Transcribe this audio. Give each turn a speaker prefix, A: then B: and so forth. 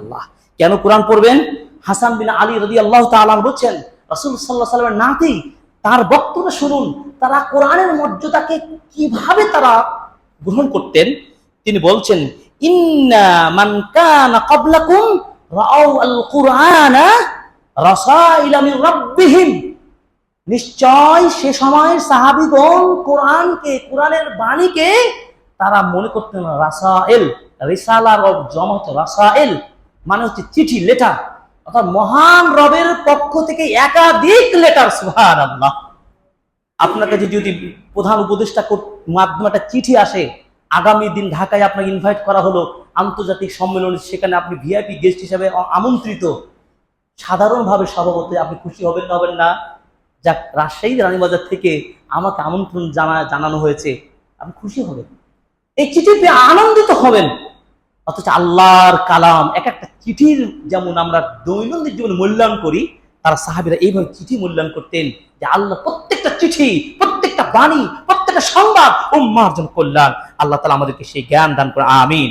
A: আল্লাহ। কেন কোরআন পড়বেন? হাসান বিন আলী রদি আল্লাহ তাআলা বলছেন, রাসূল সাল্লাল্লাহু আলাইহি ওয়াসাল্লামের নাতি, তার বক্তব্য শুনুন, তারা কোরআনের মর্যাদাকে কীভাবে তারা গ্রহণ করতেন? তিনি বলছেন নিশ্চয় সে সময় সাহাবিগণ কোরআনকে, কোরআনের বাণীকে তারা মনে করতেন রাসায়েল রিসালার অফ জমত রাসায়েল মানে হচ্ছে চিঠি লেটার অর্থাৎ মহান রবের পক্ষ থেকে একাধিক লেটার সুহান আল্লাহ আপনার কাছে যদি প্রধান উপদেষ্টা মাধ্যমে একটা চিঠি আসে, আগামী দিন ঢাকায় আপনাকে ইনভাইট করা হলো, আন্তর্জাতিক সম্মেলনে, সেখানে আপনি ভিআইপি গেস্ট হিসেবে আমন্ত্রিত, সাধারণভাবে সভাপতি আপনি খুশি হবেন না হবেন না। যাক, রাজশাহী রানীবাজার থেকে আমাকে আমন্ত্রণ জানা, জানানো হয়েছে, আপনি খুশি হবেন। এই চিঠি আনন্দিত হবেন, অথচ আল্লাহর কালাম, এক একটা চিঠির যেমন আমরা দৈনন্দিন জীবনে মূল্যায়ন করি, তারা সাহাবিরা এইভাবে চিঠি মূল্যায়ন করতেন যে আল্লাহ প্রত্যেকটা চিঠি, প্রত্যেকটা বাণী, প্রত্যেকটা সংবাদ উম্মার জন্য কল্যাণ। আল্লাহ তালা আমাদেরকে সেই জ্ঞান দান করে আমিন।